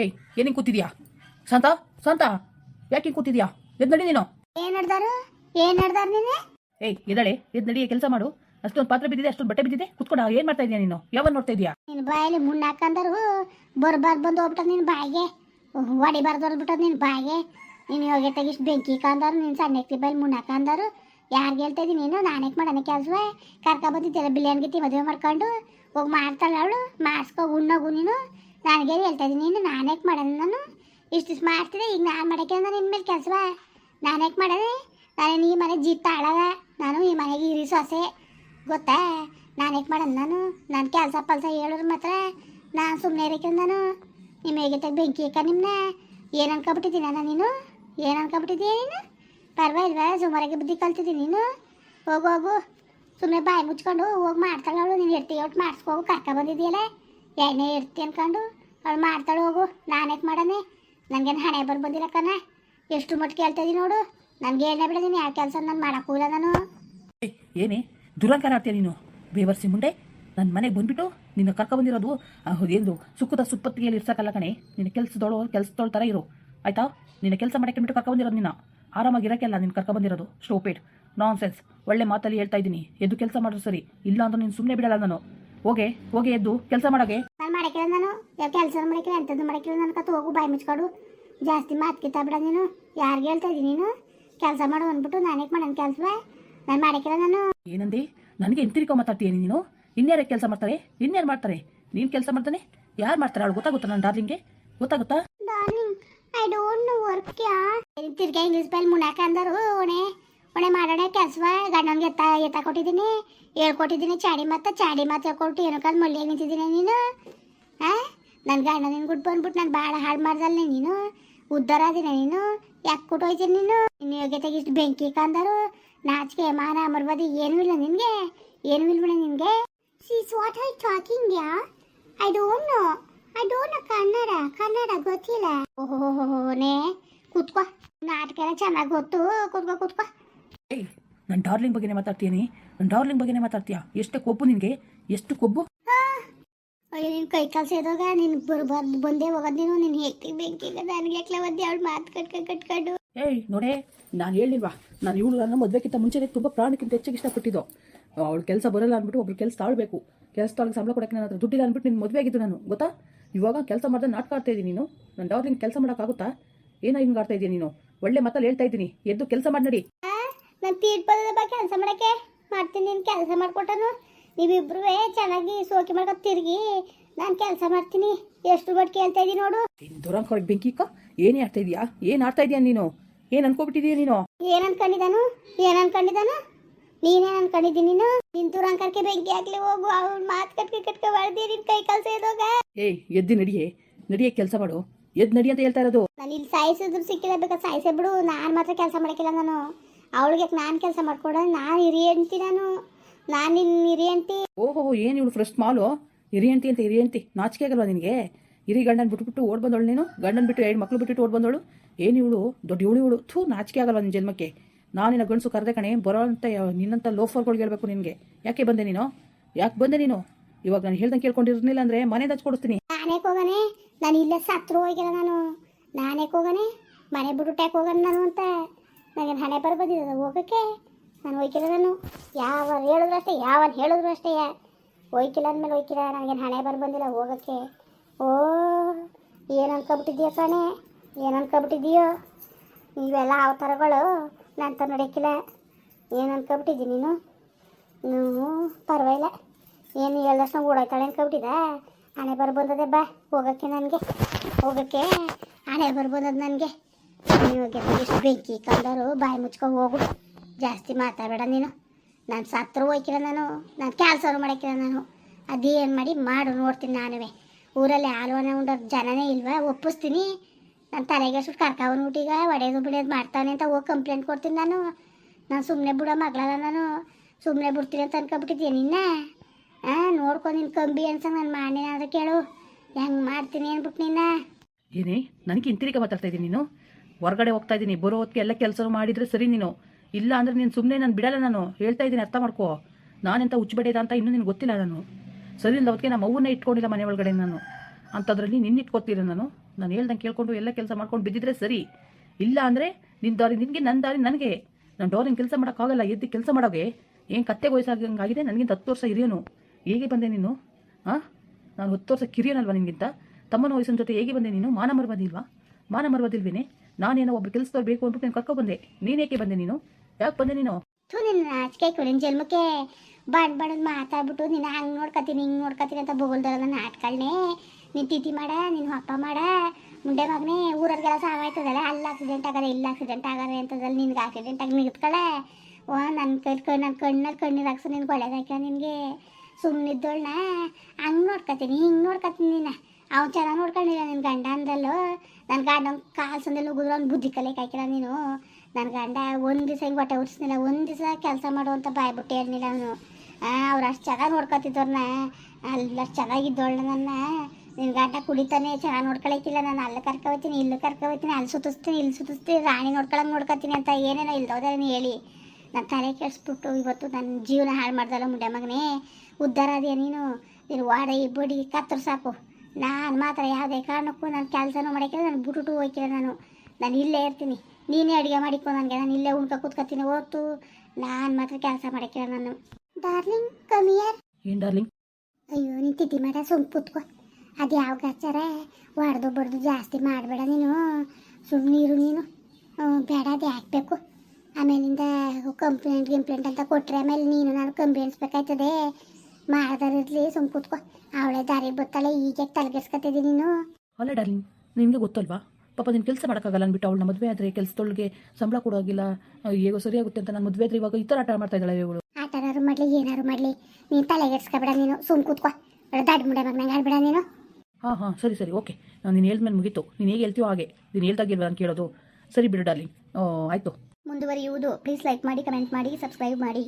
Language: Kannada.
ಏಯ್ ಏನಿಂಗ್ ಕೂತಿದ್ಯಾ? ಶಾಂತ ಶಾಂತ ಯಾಕೆ ಹಿಂಗ್ ಕೂತಿದ್ಯಾ? ಎದ್ ನಡಿ ನೀನು. ಏನ್ ನಡ್ದಾರು? ಏನ್ ನಡ್ದಾರ ನೀನೆ? ಏಯ್ ಎದಳೆ ಎದ್ ನಡಿ ಕೆಲಸ ಮಾಡು. ಅಷ್ಟೊಂದು ಪಾತ್ರೆ ಬಿದ್ದಿದೆ ಅಷ್ಟೊಂದು ಬಟ್ಟೆ ಬಿದ್ದಿದೆ. ಕುತ್ಕೊಂಡು ಏನ್ ಮಾಡ್ತಾ ಇದೀಯ ನೀನು? ಯಾವಾಗ ನೋಡ್ತಾ ಇದೀಯಾ? ನಿನ್ ಬಾಯಲ್ಲಿ ಮುನ್ನ ಹಾಕಂದರು ಬರ್ಬಾರ್ದು ಬಂದು ಹೋಗ್ಬಿಟ್ಟದ ನಿನ್ ಬಾಯಿಗೆ. ಹೊಡಿಬಾರ್ದು ಹೋಗ್ಬಿಟ್ಟ ನಿನ್ ಬಾಯಿಗೆ. ನೀನು ಹೋಗಿ ತೆಗಿಸ್ ಬೆಂಕಿ ಕಾಂದರು ನಿನ್ ಸಣ್ಣ ಎಕ್ತಿ ಬೈಲಿ ಮುನ್ನ ಹಾಕಂದರು ಯಾರಿಗೆ ಹೇಳ್ತಾ ಇದೀನಿ ನೀನು? ನಾನೇಕ್ ಮಾಡೋಣ ಕೆಲಸವೇ. ಕರ್ಕ ಬಂದಿದ್ದೆಲ್ಲ ಬಿಲ್ಯಾನ್ ಗಿತ್ತಿ ಮದುವೆ ಮಾಡ್ಕೊಂಡು. ಹೋಗಿ ಮಾಡ್ತಾಳೆ ಅವಳು. ಮಾಡಿಸ್ಕೊ ಉಣ್ಣೋಗು ನೀನು. ನನಗೆ ಹೇಳ್ತಾ ಇದ್ದೀನಿ? ನೀನು ನಾನೇಕ್ ಮಾಡೋಣ ನಾನು ಇಷ್ಟು ಇಷ್ಟು ಮಾಡ್ತಿದ್ದೆ ಈಗ ನಾನು ಮಾಡಕ್ಕೆ ಅಂದ್ರೆ ನಿನ್ನ ಮೇಲೆ ನಾನು ನಾನೇಕ್ ಮಾಡೋದೆ? ನಾನು ಈ ಮನೆ ಜೀತ ನಾನು ಈ ಮನೆಗೆ ಇರಿ ಸೊಸೆ. ಗೊತ್ತಾ? ನಾನು ಯಾಕೆ ಮಾಡೋಣ ನಾನು? ನಾನು ಕೆಲಸ ಪಲ್ಸ ಹೇಳೋರು ಮಾತ್ರ ನಾನು ಸುಮ್ಮನೆ ಇರಕ್ಕೆ ನಾನು. ನಿಮ್ಮ ಹೇಗೆ ತೆಗೆ ಬೆಂಕಿ ಏಕ ನಿಮ್ಮನ್ನ ಏನು ನಾನು ನೀನು? ಏನು ಅನ್ಕೊಬಿಟ್ಟಿದ್ದೀಯ ನೀನು? ಪರವಾಗಿಲ್ವಾ ಸುಮಾರಾಗಿ ಬುದ್ಧಿ ಕಲ್ತಿದ್ದೀನಿ ನೀನು. ಹೋಗು ಹೋಗು. ಸುಮ್ಮನೆ ಬಾಯಿ ಮುಚ್ಕೊಂಡು ಹೋಗಿ ಮಾಡ್ತಾಳೆ ಅವಳು. ನೀನು ಎಟ್ಟಿ ಒಟ್ಟು ಮಾಡಿಸ್ಕೋ ಕರ್ಕ ಬಂದಿದ್ದೀಯಲ್ಲ? ಎಣ್ಣೆ ಇರ್ತಿ ಅನ್ಕೊಂಡು ಅವಳು ಮಾಡ್ತಾಳೆ ಹೋಗು. ನಾನು ಯಾಕೆ ಮಾಡನೆ ನನಗೇನು ಹಣೆ ಬರ್ ಬಂದಿಲ್ಲ ಕಣ. ಎಷ್ಟು ಮಟ್ಟಿಗೆ ಹೇಳ್ತಾ ಇದೀನಿ ನೋಡು. ನನಗೆ ಎಣ್ಣೆ ಬಿಡೋದೀನಿ ಯಾವ ಕೆಲಸ ನಾನು ಮಾಡೋಕ್ಕೂ ನಾನು. ಏನೇ? ದುರಂಕಾರ ಆಡ್ತೀಯ ನೀನು? ಬೇವರ್ಸಿ ಮುಂಡೆ ನನ್ನ ಮನೆಗೆ ಬಂದ್ಬಿಟ್ಟು ನಿನ್ನ ಕರ್ಕೊಬಂದಿರೋದು ಏನು ಸುಖದ ಸುಪ್ಪತ್ತಿಗೆಯಲ್ಲಿ ಇರ್ಸಕ್ಕಲ್ಲ ಕಣೆ. ನಿನ್ನ ಕೆಲಸದೋಳು ಕೆಲಸದೋಳು ಥರ ಇರು. ಆಯ್ತಾ? ನಿನ್ನ ಕೆಲಸ ಮಾಡೋಕ್ಕೆ ಬಿಟ್ಟು ಕರ್ಕೊಬಂದಿರೋದು ನಿನ್ನ. ಆರಾಮಾಗಿ ನಿನ್ನ ನೀನು ಕರ್ಕೊಬಂದಿರೋದು. ಸ್ಟೋಪೇಟ್ ನಾನ್ ಸೆನ್ಸ್ ಒಳ್ಳೆ ಮಾತಲ್ಲಿ ಹೇಳ್ತಾ ಇದ್ದೀನಿ. ಎದ್ದು ಕೆಲಸ ಮಾಡಿದ್ರು ಸರಿ. ಇಲ್ಲ ಅಂದ್ರೆ ನೀನು ಸುಮ್ಮನೆ ಬಿಡಲ್ಲ ನಾನು. ಹೋಗೆ ಹೋಗಿ ಎದ್ದು ಕೆಲಸ ಮಾಡೋಕೆ. ನಾನು ಮಾಡಕ್ಕಿಲ್ಲ ನಾನು. ಕೆಲಸ ಮಾಡಕ್ಕಿಲ್ಲ ಎಂಥದ್ದು ಮಾಡಕ್ಕಿಲ್ಲ ನನ್ನ ಕತ್ತು ಹೋಗು ಬಾಯಿ ಮುಚ್ಕೊಡು. ಜಾಸ್ತಿ ಮಾತು ಕಿತ್ತ ಬಿಡ ನೀನು. ಯಾರಿಗೆ ಹೇಳ್ತಾ ಇದ್ದೀನಿ ನೀನು. ಕೆಲಸ ಮಾಡು ಅಂದ್ಬಿಟ್ಟು ನಾನೇಕ್ ಮಾಡೋಣ ಕೆಲಸ ನಾನು ಮಾಡಕ್ಕಿಲ್ಲ ನಾನು. ಏನಂದಿ? ನನಗೆ ಹಿಂತಿರ್ಕೊ ಮಾತಾಡ್ತೀಯ ನೀನು? ಇನ್ಯಾರ ಕೆಲಸ ಮಾಡ್ತಾರೆ? ಇನ್ಯಾರು ಮಾಡ್ತಾರೆ? ನೀನು ಕೆಲಸ ಮಾಡ್ತಾನೆ? ಯಾರು ಮಾಡ್ತಾರೆ? ಅವಳು ಗೊತ್ತಾಗುತ್ತಾ ನನ್ನ ಡಾರ್ಲಿಂಗ್ಗೆ? ಗೊತ್ತಾಗುತ್ತಾ? Darling I don't know work ಯಾ ತಿರ್ಗಾ ಇಂಗ್ಲೀಷ್ ಬೈಲ್ ಮುನಾಕ ಅಂದರು ಒಣೆ ಒಣೆ ಮಾಡೋಣ ಕೆಲಸವ? ಗಂಡನಿಗೆ ಎತ್ತ ಎತ್ತ ಕೊಟ್ಟಿದ್ದೀನಿ. ಹೇಳ್ಕೊಟ್ಟಿದ್ದೀನಿ ಚಾಡಿ ಮತ್ತೆ, ಚಾಡಿ ಮಾತು ಹೇಳ್ಕೊಟ್ಟು ಏನೋ ಕಾಲ ಮಳ್ಳಿ ನಿಂತಿದ್ದೀನಿ ನೀನು. ಹಾಂ ನನ್ನ ಗಂಡ ನಿನ್ ಗುಡ್ ಬಂದ್ಬಿಟ್ಟು ನಾನು ಭಾಳ ಹಾಳು ಮಾಡ್ದಲ್ಲ ನೀನು. ಉದ್ದಾರ ಅದೀನಿ ನೀನು. ಯಾಕೆ ಕೊಟ್ಟೋಯ್ತೀನಿ ನೀನು? ನಿನ್ನ ಯೋಗ್ಯತೆಗೆ ಇಷ್ಟು ಬೆಂಕಿ ಕಂದರು? ನಾಚಿಕೆ, ಮಾನ ಮರ್ಬದಿ ಏನೂ ಇಲ್ಲ ನಿನಗೆ. ಏನೂ ಇಲ್ಲ ನಿನಗೆ? Sees what I talking yeah I don't know I don't know Kannada. Kannada ಗೊತ್ತಿಲ್ಲ. ಓಹೋನೇ ಕೂತ್ಕೋ. ನಾಟಕ ಚೆನ್ನಾಗಿ ಗೊತ್ತು. ಕೂತ್ಕೋ ಕೂತ್ಕೋ. ಏಯ್ ನನ್ನ ಡಾರ್ಲಿಂಗ್ ಬಗ್ಗೆನೇ ಮಾತಾಡ್ತೀನಿ. ನನ್ನ ಡಾರ್ಲಿಂಗ್ ಬಗ್ಗೆನೇ ಮಾತಾಡ್ತೀಯಾ? ಎಷ್ಟು ಕೊಬ್ಬು ನಿನಗೆ? ಎಷ್ಟು ಕೊಬ್ಬು? ಅಯ್ಯೋ ನಿನ್ ಕೈ ಕಾಲು ಸೇದೋಗ ನಿನ್ ಬರ್ಬಾರ್ದು ಬಂದೇ ಹೋಗೋದ್ ನೀನು ನಿನ್ ಹೇಗ್ತಿ ಬೆಂಕಿ ನನಗೆ ಒದ್ದೆ ಅವಳು ಮಾತು ಕಟ್ಕೊಂಡು ಕಟ್ಕೊಂಡು ಏಯ್ ನೋಡೇ ನಾನು ಹೇಳಿಲ್ವಾ ನಾನು ಇವಳು ನನ್ನ ಮದುವೆಗಿಂತ ಮುಂಚೆನೇ ತುಂಬ ಪ್ರಾಣಕ್ಕಿಂತ ಹೆಚ್ಚಿಗೆ ಇಷ್ಟಪಟ್ಟಿದ್ದು. ಅವಳು ಕೆಲಸ ಬರಲ್ಲ ಅಂದ್ಬಿಟ್ಟು ಒಬ್ರು ಕೆಲಸ ತಾಳ್ಬೇಕು. ಕೆಲಸ ತಾಳಿಗೆ ಸಂಬಳ ಕೊಡಕ್ಕೆ ನನ್ನ ಹತ್ರ ದುಡ್ಡಿಲ್ಲ ಅಂದ್ಬಿಟ್ಟು ನಿನ್ನ ಮದುವೆ ಆಗಿದ್ದು ನಾನು ಗೊತ್ತಾ? ಇವಾಗ ಕೆಲಸ ಮಾಡ್ದೆ ನಾಟಕ ಆಡ್ತಾ ಇದ್ದೀನಿ ನೀನು. ನನ್ನ ಡಾರ್ಲಿಂಗ್ ಕೆಲಸ ಮಾಡೋಕ್ಕಾಗುತ್ತಾ ಏನೋ ಹಿಂಗೆ ಆಡ್ತಾ ಇದ್ದೀನಿ ನೀನು? ಒಳ್ಳೆ ಮಾತಲ್ಲಿ ಹೇಳ್ತಾ ಇದ್ದೀನಿ. ಎದ್ದು ಕೆಲಸ ಮಾಡಿ ನಡಿ. ನಾನು ತೀರ್ಪದ ಬಾ ಕೆಲಸ ಮಾಡೋಕ್ಕೆ ಮಾಡ್ತೀನಿ ನೀನು ಕೆಲಸ ಮಾಡಿಕೊಟ್ಟನು. ನೀವಿಬ್ರು ಚೆನ್ನಾಗಿ ಸೋಕಿ ಮಾಡ್ಕೊಂಡು ತಿರುಗಿ ನಾನು ಕೆಲಸ ಮಾಡ್ತೀನಿ. ಎಷ್ಟು ಬಟ್ ಕೇಳ್ತಾ ಇದ್ದೀನಿ ನೋಡು. ದೂರ ಬೆಂಕಿ ಕ ಏನೇ ಆಡ್ತಾ ಇದೀಯಾ? ಏನು ಆಡ್ತಾ ಇದೀಯ ನೀನು? ಏನು ಅನ್ಕೊಬಿಟ್ಟಿದೀಯ ನೀನು? ಏನ್ ಅನ್ಕೊಂಡಿದ್ದಾನು? ಏನ್ ಅನ್ಕೊಂಡಿದ್ದಾನು? ನೀನೇನ್ ಅನ್ಕೊಂಡಿದ್ದೀನಿ ನೀನು? ನಿನ್ ಕರ್ಕೆ ಬೆಂಕಿ ಹಾಕ್ಲಿ ಹೋಗು ಅವ್ರ ಮಾತು ಕಟ್ಕೆ ಕಟ್ಕೆ ಹೊಳ್ದಿ ನಿನ್ ಕೈ ಕೆಲಸ ಇರೋಗ ಏಯ್ ಎದ್ದು ನಡಿಯೇ. ನಡಿಯೇ ಕೆಲಸ ಮಾಡು. ಎದ್ದು ನಡಿ ಅಂತ ಹೇಳ್ತಾ ಇರೋದು. ನಾನು ಇಲ್ಲಿ ಸಾಯಿಸಿದ್ರು ಸಿಕ್ಕಿಲ್ಲ ಬೇಕಾ ಸಾಯಿಸೇ ಬಿಡು. ನಾನು ಮಾತ್ರ ಕೆಲಸ ಮಾಡಕ್ಕಿಲ್ಲ ನಾನು. ಅವಳಿಗೆ ನಾನು ಕೆಲಸ ಮಾಡ್ಕೊಡ? ನಾನು ಹಿರಿ ಅಂತಿ ನಾನು. ನಾನು ನಿನ್ನ ಹಿರಿ ಅಂತಿ ಓಹೋ ಏನು ಇವಳು ಫ್ರೆಶ್ ಮಾಲು ಹಿರಿಯಂತಿ ಅಂತ ಹಿರಿಯಂತಿ ನಾಚಿಕೆ ಆಗಲ್ವಾ ನಿನಗೆ? ಹಿರಿ ಗಂಡನ ಬಿಟ್ಬಿಟ್ಟು ಓಡ್ ಬಂದವಳು ನೀನು? ಗಂಡನ ಬಿಟ್ಟು ಎರಡು ಮಕ್ಕಳು ಬಿಟ್ಟು ಓಡ್ ಬಂದವಳು? ಏನು ಇವಳು? ದೊಡ್ಡ ಇವಳು ಇವಳು. ಥೂ ನಾಚಿಕೆ ಆಗಲ್ಲ ನಿನ್ನ ಜನ್ಮಕ್ಕೆ? ನಾನಿನ ಗಂಡಸು ಕರೆದೆ ಕಣೆ. ಬರೋ ಅಂತ ನಿನ್ನಂಥ ಲೋಫರ್ಗಳಿಗೆ ಹೇಳ್ಬೇಕು ನಿನಗೆ. ಯಾಕೆ ಬಂದೆ ನೀನು? ಯಾಕೆ ಬಂದೆ ನೀನು? ಇವಾಗ ನಾನು ಹೇಳ್ದಂಗೆ ಕೇಳ್ಕೊಂಡಿರ್ಲಿಲ್ಲ ಅಂದರೆ ಮನೆ ಹಚ್ಕೊಡಿಸ್ತೀನಿ ನಾನೇ ಹೋಗನೆ? ನಾನು ಇಲ್ಲೇ ಸತ್ರು ಹೋಗಿಲ್ಲ ನಾನು. ನಾನೇ ಹೋಗನೆ? ಮನೆ ಬಿಟ್ಟು ಹೋಗೋಣ ನಾನು ಅಂತ. ನನಗೆ ಹಣೆ ಬರ ಬಂದಿದೆ ಹೋಗಕ್ಕೆ? ನಾನು ಹೋಯ್ಕಿಲ್ಲ ನಾನು. ಯಾವ ಹೇಳಿದ್ರು ಅಷ್ಟೇ, ಯಾವನ್ ಹೇಳಿದ್ರು ಅಷ್ಟೇ. ಹೋಯ್ಕಿಲ್ಲ ಅಂದಮೇಲೆ ಹೋಯ್ಕಿಲ್ಲ, ನನಗೇನು ಹಣೆ ಬರ ಬಂದಿಲ್ಲ ಹೋಗೋಕ್ಕೆ. ಓ, ಏನು ಅನ್ಕೊಬಿಟ್ಟಿದ್ಯಾ ಕಣೆ? ಏನು ಅನ್ಕೊಬಿಟ್ಟಿದ್ಯೋ ಇವೆಲ್ಲ ಅವತಾರಗಳು ನಂತ ನಡೆಯಕ್ಕಿಲ್ಲ ಏನು ಅನ್ಕೊಬಿಟ್ಟಿದ್ದಿ ನೀನು? ನೀವು ಪರವಾಗಿಲ್ಲ. ಏನು ಹೇಳ್ದಷ್ಟು ಓಡಾಯ್ತಾಳೆ ಅನ್ಕೊಬಿಟ್ಟಿದ ಹಣೆ ಬರ ಬಂದದೆ ಬಾ, ಹೋಗಕ್ಕೆ ನನಗೆ. ಹೋಗೋಕ್ಕೆ ಹಣೆ ಬರ ಬಂದದ ನನಗೆ. ಎಷ್ಟು ಬೆಂಕಿ ಕಂಡರು ಬಾಯಿ ಮುಚ್ಕೊ ಹೋಗು. ಜಾಸ್ತಿ ಮಾತಾಡಬೇಡ ನೀನು. ನಾನು ಸತ್ರು ಹೋಯ್ಕಿರ ನಾನು. ನಾನು ಕೆಲಸವ್ರು ಮಾಡಕ್ಕಿರ ನಾನು. ಅದೇನು ಮಾಡಿ ಮಾಡು, ನೋಡ್ತೀನಿ ನಾನುವೇ. ಊರಲ್ಲಿ ಹಾಲುವನ ಉಂಡೋರು ಜನನೇ ಇಲ್ವಾ? ಒಪ್ಪಿಸ್ತೀನಿ. ನನ್ನ ತಲೆಗೆ ಸುಟ್ಟು ಕರ್ಕವನ್ ಊಟಿಗ ಒಡೆಯೋದು ಬಿಡೋದು ಮಾಡ್ತಾನೆ ಅಂತ ಹೋಗಿ ಕಂಪ್ಲೇಂಟ್ ಕೊಡ್ತೀನಿ ನಾನು. ನಾನು ಸುಮ್ಮನೆ ಬಿಡೋ ಮಗಳಲ್ಲ ನಾನು. ಸುಮ್ಮನೆ ಬಿಡ್ತೀನಿ ಅಂತ ಅನ್ಕೊಬಿಟ್ಟಿದ್ದೆ ನಿನ್ನ? ಹಾಂ ನೋಡ್ಕೊಂಡು ನಿನ್ನ ಕಂಬಿ ಅನ್ಸಂಗೆ ನಾನು ಮಾಡಿ ಅಂತ ಕೇಳು. ಹೆಂಗೆ ಮಾಡ್ತೀನಿ ಅಂದ್ಬಿಟ್ಟು ನಿನ್ನ. ಏನೇ, ನನಗೆ ಇಂತಿರಿಗ ಮಾತಾಡ್ತಾ ಇದ್ದೀನಿ ನೀನು? ಹೊರಗಡೆ ಹೋಗ್ತಾ ಇದ್ದೀನಿ ಬರೋ ಹೊತ್ತಿಗೆ ಎಲ್ಲ ಕೆಲಸ ಮಾಡಿದ್ರೆ ಸರಿ ನೀನು. ಇಲ್ಲ ಅಂದರೆ ನೀನು ಸುಮ್ಮನೆ ನಾನು ಬಿಡಲ್ಲ ನಾನು. ಹೇಳ್ತಾ ಇದ್ದೀನಿ, ಅರ್ಥ ಮಾಡ್ಕೋ. ನಾನೆಂತ ಹುಚ್ಚಬೇಡ ಅಂತ ಇನ್ನೂ ನಿನಗೆ ಗೊತ್ತಿಲ್ಲ ನಾನು. ಸರಿ ಇಲ್ಲ ಹೊತ್ತಿಗೆ ನಮ್ಮ ಅವ್ವನ್ನೇ ಇಟ್ಕೊಂಡಿಲ್ಲ ಮನೆ ಒಳಗಡೆ ನಾನು. ಅಂಥದ್ರಲ್ಲಿ ನಿನ್ನ ಇಟ್ಕೊತೀರ ನಾನು? ನಾನು ಹೇಳ್ದಂಗೆ ಕೇಳ್ಕೊಂಡು ಎಲ್ಲ ಕೆಲಸ ಮಾಡ್ಕೊಂಡು ಬಿದ್ದಿದ್ರೆ ಸರಿ. ಇಲ್ಲ ಅಂದರೆ ನಿನ್ನ ದಾರಿ ನಿನಗೆ ನನ್ನ ದಾರಿ ನನಗೆ. ನಾನು ಡೋರಿನ ಕೆಲಸ ಮಾಡೋಕ್ಕಾಗಲ್ಲ, ಎದ್ದು ಕೆಲಸ ಮಾಡೋಗೆ ಏನು ಕತ್ತೆ ವಯಸ್ಸಾಗಂಗಾಗಿದೆ ನನಗಿಂತ ಹತ್ತು ವರ್ಷ ಹಿರಿಯನು. ಹೇಗೆ ಬಂದೆ ನೀನು? ಹಾಂ ನಾನು ಹತ್ತು ವರ್ಷ ಕಿರಿಯನಲ್ವಾ ನಿನಗಿಂತ? ತಮ್ಮನ ವಯಸ್ಸಿನ ಜೊತೆ ಹೇಗೆ ಬಂದೆ ನೀನು? ಮಾನ ಮರ್ಬೋದಿಲ್ವಾ ಮಾನ ಮರ್ಬೋದಿಲ್ವೇನೆ ನಾನೇನೋ ಒಬ್ಬ ಕೆಲಸದವ್ರು ಬೇಕು ಅಂದ್ಬಿಟ್ಟು ನೀನು ಕರ್ಕೊಬಂದೆ ನೀನೇಕೆ ಬಂದೆ ನೀನು? ಯಾಕೆ ಬಂದೆ ನೀನು? ಥೂ, ನಿನ್ನ ನಾಚಿಕೆ ಕೊಡಿನ ಜನ್ಮಕ್ಕೆ ಬಣ್ಣ ಬಣ್ಣದ ಮಾತಾಡ್ಬಿಟ್ಟು ನಿನ್ನ ಹಂಗೆ ನೋಡ್ಕೊತೀನಿ ಹಿಂಗೆ ನೋಡ್ಕೊತೀನಿ ಅಂತ ಬೊಗಳ್ದಲ್ಲ ನಾಟ್ಕಳ್ನೆ. ನೀನು ತಿಥಿ ಮಾಡ ನಿನ್ನ ಅಪ್ಪ ಮಾಡ, ಮುಂಡೆ ಮಗನೇ ಊರವ್ರಿಗೆಲ್ಲ ಸಾವಾಯ್ತದಲ್ಲ ಅಲ್ಲಿ ಆಕ್ಸಿಡೆಂಟ್ ಆಗದೆ ಇಲ್ಲ ಆಕ್ಸಿಡೆಂಟ್ ಆಗದೆ ಅಂತದಲ್ಲಿ ನಿನ್ಗೆ ಆಕ್ಸಿಡೆಂಟ್ ಆಗಿ ನಿಂತ್ಕೊಳ್ಳೆ ಓ ನನ್ನ ಕೈ ಕಣ್ಣು ನನ್ನ ಕಣ್ಣಲ್ಲಿ ಕಣ್ಣೀರು ಹಾಕ್ಸು, ನಿನ್ಗೆ ಒಳ್ಳೇದಾಕ ನಿನಗೆ? ಸುಮ್ಮನಿದ್ದೋಳ್ನ ಹಂಗೆ ನೋಡ್ಕೊತೀನಿ ಹಿಂಗೆ ನೋಡ್ಕೊತೀನಿ ನಿನ್ನ ಅವ್ನು ಚೆನ್ನಾಗಿ ನೋಡ್ಕೊಂಡಿಲ್ಲ ನಿನ್ನ ಗಂಡ ಅಂದಲ್ಲೋ ನನ್ನ ಗಂಡ ಕಾಲು ಸಂದಲ್ಲಿ ನುಗ್ಗಿದ್ರು ಅವ್ನು ಬುದ್ಧಿ ಕಲೆ ಕಾಯ್ಕಿಲ್ಲ ನೀನು. ನನ್ನ ಗಂಡ ಒಂದು ದಿವಸ ಹಿಂಗೆ ಹೊಟ್ಟೆ ಉರಿಸ್ನಿಲ್ಲ ಒಂದು ದಿವಸ ಕೆಲಸ ಮಾಡುವಂತ ಬಾಯ್ಬಿಟ್ಟು ಹೇಳಿಲ್ಲ ಅವನು. ಅವ್ರು ಅಷ್ಟು ಚೆನ್ನಾಗಿ ನೋಡ್ಕೊತಿದ್ದವ್ರನ್ನ ಅಲ್ಲಿ ಅಷ್ಟು ಚೆನ್ನಾಗಿದ್ದವಳು ನನ್ನ. ನಿನ್ನ ಗಂಡ ಕುಡಿತಾನೆ, ಚೆನ್ನಾಗಿ ನೋಡ್ಕೊಳಕ್ಕಿಲ್ಲ ನಾನು. ಅಲ್ಲಿ ಕರ್ಕೊ ಹೋಗ್ತೀನಿ ಇಲ್ಲಿ ಹೋಗ್ತೀನಿ ಅಲ್ಲಿ ಸುತ್ತಿಸ್ತೀನಿ, ಇಲ್ಲಿ ಸುತ್ತಿಸ್ತೀನಿ, ರಾಣಿ ನೋಡ್ಕೊಳಂಗೆ ನೋಡ್ಕೊತೀನಿ ಅಂತ ಏನೇನೋ ಇಲ್ದೋದ್ರೆ ನೀ ಹೇಳಿ. ನನ್ನ ತಲೆ ಕೆಡಿಸ್ಬಿಟ್ಟು ಇವತ್ತು ನನ್ನ ಜೀವನ ಹಾಳು ಮಾಡ್ದಲ್ಲ ಮುಂಡೆ ಮಗನೇ. ಉದ್ಧಾರ ಅದೇ ನೀನು? ನೀನು ವಾಡಿ ಬಡಿ ಕತ್ತರು ಸಾಕು. ನಾನು ಮಾತ್ರ ಯಾವುದೇ ಕಾರಣಕ್ಕೂ ನಾನು ಕೆಲಸನೂ ಮಾಡೋಕ್ಕೆ ನಾನು ಬುಟ್ಟು ಹೋಗ್ಕಿಲ್ಲ ನಾನು. ನಾನು ಇಲ್ಲೇ ಇರ್ತೀನಿ. ನೀನೇ ಅಡುಗೆ ಮಾಡಿಕೊ ನನಗೆ ನಾನು ಇಲ್ಲೇ ಉಂಟ ಕೂತ್ಕೊತೀನಿ ಹೊತ್ತು ನಾನು ಮಾತ್ರ ಕೆಲಸ ಮಾಡೋಕ್ಕಿಲ್ಲ ನಾನು. ಡಾರ್ಲಿಂಗ್ ಕಮಿಯರ್ ಏನು ಡಾರ್ಲಿಂಗ್ ಅಯ್ಯೋ ನೀನು ತಿಥಿ ಮಾಡ ಸುಮ್ಮನೆ ಕೂತ್ಕೊ. ಅದು ಯಾವ ಗಾಚಾರ ಹೊಡೆದು ಬಡ್ದು ಜಾಸ್ತಿ ಮಾಡಬೇಡ ನೀನು. ಸುಮ್ಮನೆ ಇರು ನೀನು. ಬೇಡ ಅದು ಹಾಕ್ಬೇಕು ಆಮೇಲಿಂದ ಕಂಪ್ಲೇಂಟ್ ಗಿಂಪ್ಲೇಂಟ್ ಅಂತ ಕೊಟ್ಟರೆ ಆಮೇಲೆ ನೀನು ನಾನು ಕಂಬಿ ಅನ್ಸ್ಬೇಕಾಯ್ತದೆ ಮಾಡ್ದಾರಿರ್ಲಿ ಸುಮ್ ಕೂತ್ಕೋ. ಅವಳೆ ದಾರಿ ಬತ್ತಾಳೆ ಈಗ ತಲೆಗೆಡ್ಸ್ಕೊತಿದ್ದಿ ನೀನು. ಅಲ್ಲ ಡಾರ್ಲಿಂಗ್ ನಿಮಗೆ ಗೊತ್ತಲ್ವಾ? ಪಾಪ ನೀನು ಕೆಲಸ ಮಾಡೋಕ್ಕಾಗಲ್ಲ ಅಂದ್ಬಿಟ್ಟು ಅವಳನ್ನ ಮದುವೆ ಆದರೆ ಕೆಲಸದೊಳಗೆ ಸಂಬಳ ಕೊಡೋಗಿಲ್ಲ. ಹೇಗೋ ಸರಿಯಾಗುತ್ತೆ ಅಂತ ನಾನು ಮದುವೆ ಆದರೆ ಇವಾಗ ಈ ಥರ ಆಟ ಮಾಡ್ತಾ ಇದ್ದಾಳೆ ಇವಳು. ಆಟನಾರು ಮಾಡಲಿ ಏನಾರು ಮಾಡಲಿ. ನೀನು ತಲೆಗೆಡ್ಸ್ಕೊಬೇಡ ನೀನು ಸುಮ್ ಕೂತ್ಕೋ. ದಾಡಿ ಮುಂಡೆ ಮಗನಂಗೆ ಆಡ್ಬೇಡ ನೀನು. ಹಾಂ ಹಾಂ ಸರಿ ಸರಿ ಓಕೆ. ನಾನು ನೀನು ಹೇಳ್ದ್ಮೇಲೆ ಮುಗೀತು. ನೀನು ಹೇಗೆ ಹೇಳ್ತೀವೋ ಹಾಗೆ. ನೀನು ಹೇಳ್ದಾಗಿಲ್ವ ಅಂತ ಕೇಳೋದು. ಸರಿ ಬಿಡು ಡಾರ್ಲಿಂಗ್. ಆಯಿತು. ಮುಂದುವರಿಯುವುದು. ಪ್ಲೀಸ್ ಲೈಕ್ ಮಾಡಿ ಕಮೆಂಟ್ ಮಾಡಿ ಸಬ್ಸ್ಕ್ರೈಬ್ ಮಾಡಿ.